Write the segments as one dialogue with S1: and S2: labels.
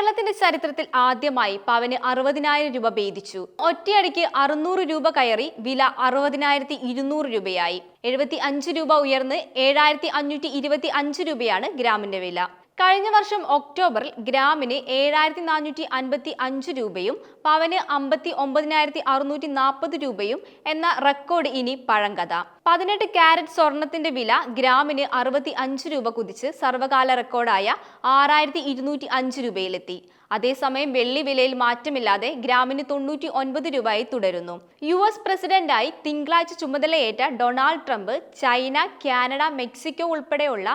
S1: കേരളത്തിന്റെ ചരിത്രത്തിൽ ആദ്യമായി പവന് അറുപതിനായിരം രൂപ ഭേദിച്ചു. ഒറ്റയടിക്ക് അറുന്നൂറ് രൂപ കയറി വില അറുപതിനായിരത്തി ഇരുന്നൂറ് രൂപയായി. എഴുപത്തി അഞ്ച് രൂപ ഉയർന്ന് ഏഴായിരത്തി അഞ്ഞൂറ്റി ഇരുപത്തി അഞ്ച് രൂപയാണ് ഗ്രാമിന്റെ വില. കഴിഞ്ഞ വർഷം ഒക്ടോബറിൽ ഗ്രാമിന് ഏഴായിരത്തി നാനൂറ്റി അൻപത്തി അഞ്ച് രൂപയും പവന് അമ്പത്തി ഒമ്പതിനായിരത്തി അറുന്നൂറ്റി നാൽപ്പത് രൂപയും എന്ന റെക്കോർഡ് ഇനി പഴങ്കഥ. പതിനെട്ട് കാരറ്റ് സ്വർണത്തിന്റെ വില ഗ്രാമിന് അറുപത്തി അഞ്ച് രൂപ കുതിച്ച് സർവകാല റെക്കോർഡായ ആറായിരത്തി ഇരുന്നൂറ്റി അഞ്ച് രൂപയിലെത്തി. അതേസമയം വെള്ളി വിലയിൽ മാറ്റമില്ലാതെ ഗ്രാമിന് തൊണ്ണൂറ്റി ഒൻപത് രൂപയായി തുടരുന്നു. യു എസ് പ്രസിഡന്റായി തിങ്കളാഴ്ച ചുമതലയേറ്റ Donald Trump China Canada Mexico ഉൾപ്പെടെയുള്ള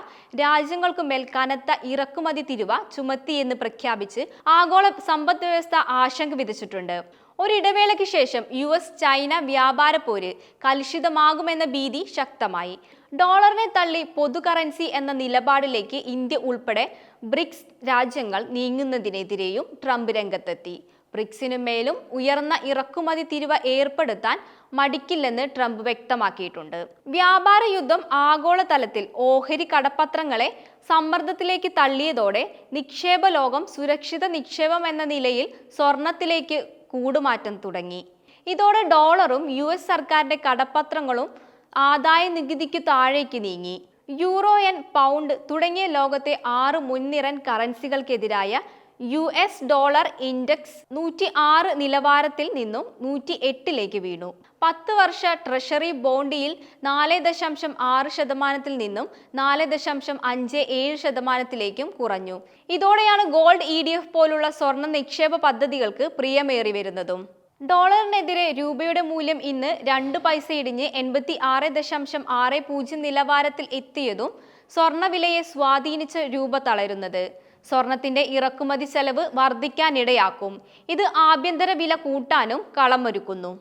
S1: രാജ്യങ്ങൾക്കു മേൽ കനത്ത ഇറക്കുമതി തിരുവ ചുമത്തിയെന്ന് പ്രഖ്യാപിച്ച് ആഗോള സമ്പദ് വ്യവസ്ഥ ആശങ്ക വിധിച്ചിട്ടുണ്ട് ഒരിടവേളയ്ക്ക് ശേഷം യു എസ് ചൈന വ്യാപാര പോര് കലുഷിതമാകുമെന്ന ഭീതി ശക്തമായി. ഡോളറിനെ തള്ളി പൊതു കറൻസി എന്ന നിലപാടിലേക്ക് ഇന്ത്യ ഉൾപ്പെടെ ബ്രിക്സ് രാജ്യങ്ങൾ നീങ്ങുന്നതിനെതിരെയും ട്രംപ് രംഗത്തെത്തി. ബ്രിക്സിനു മേലും ഉയർന്ന ഇറക്കുമതി തിരുവ ഏർപ്പെടുത്താൻ മടിക്കില്ലെന്ന് ട്രംപ് വ്യക്തമാക്കിയിട്ടുണ്ട്. വ്യാപാര യുദ്ധം ആഗോളതലത്തിൽ ഓഹരി കടപ്പത്രങ്ങളെ സമ്മർദ്ദത്തിലേക്ക് തള്ളിയതോടെ നിക്ഷേപ ലോകം സുരക്ഷിത നിക്ഷേപം എന്ന നിലയിൽ സ്വർണത്തിലേക്ക് കൂടുമാറ്റം തുടങ്ങി. ഇതോടെ ഡോളറും യു എസ് സർക്കാരിന്റെ കടപ്പത്രങ്ങളും ആദായ നികുതിക്ക് താഴേക്ക് നീങ്ങി. യൂറോ എൻ പൗണ്ട് തുടങ്ങിയ ലോകത്തെ ആറ് മുൻനിരൻ കറൻസികൾക്കെതിരായ യു എസ് ഡോളർ ഇൻഡെക്സ് നൂറ്റി ആറ് നിലവാരത്തിൽ നിന്നും നൂറ്റി എട്ടിലേക്ക് വീണു. പത്ത് വർഷ ട്രഷറി ബോണ്ടിയിൽ നാല് ദശാംശം ആറ് ശതമാനത്തിൽ നിന്നും നാല് ദശാംശം അഞ്ച് ഏഴ് ശതമാനത്തിലേക്കും കുറഞ്ഞു. ഇതോടെയാണ് ഗോൾഡ് ഇ ഡി എഫ് പോലുള്ള സ്വർണ നിക്ഷേപ പദ്ധതികൾക്ക് പ്രിയമേറി വരുന്നതും. ഡോളറിനെതിരെ രൂപയുടെ മൂല്യം ഇന്ന് രണ്ട് പൈസ ഇടിഞ്ഞ് എൺപത്തി ആറ് ദശാംശം ആറ് പൂജ്യം നിലവാരത്തിൽ എത്തിയതും സ്വർണവിലയെ സ്വാധീനിച്ച് രൂപ തളരുന്നത്. സ്വർണത്തിന്റെ ഇറക്കുമതി ചെലവ് വർദ്ധിക്കാനിടയാക്കും. ഇത് ആഭ്യന്തര വില കൂട്ടാനും കളമൊരുക്കുന്നു.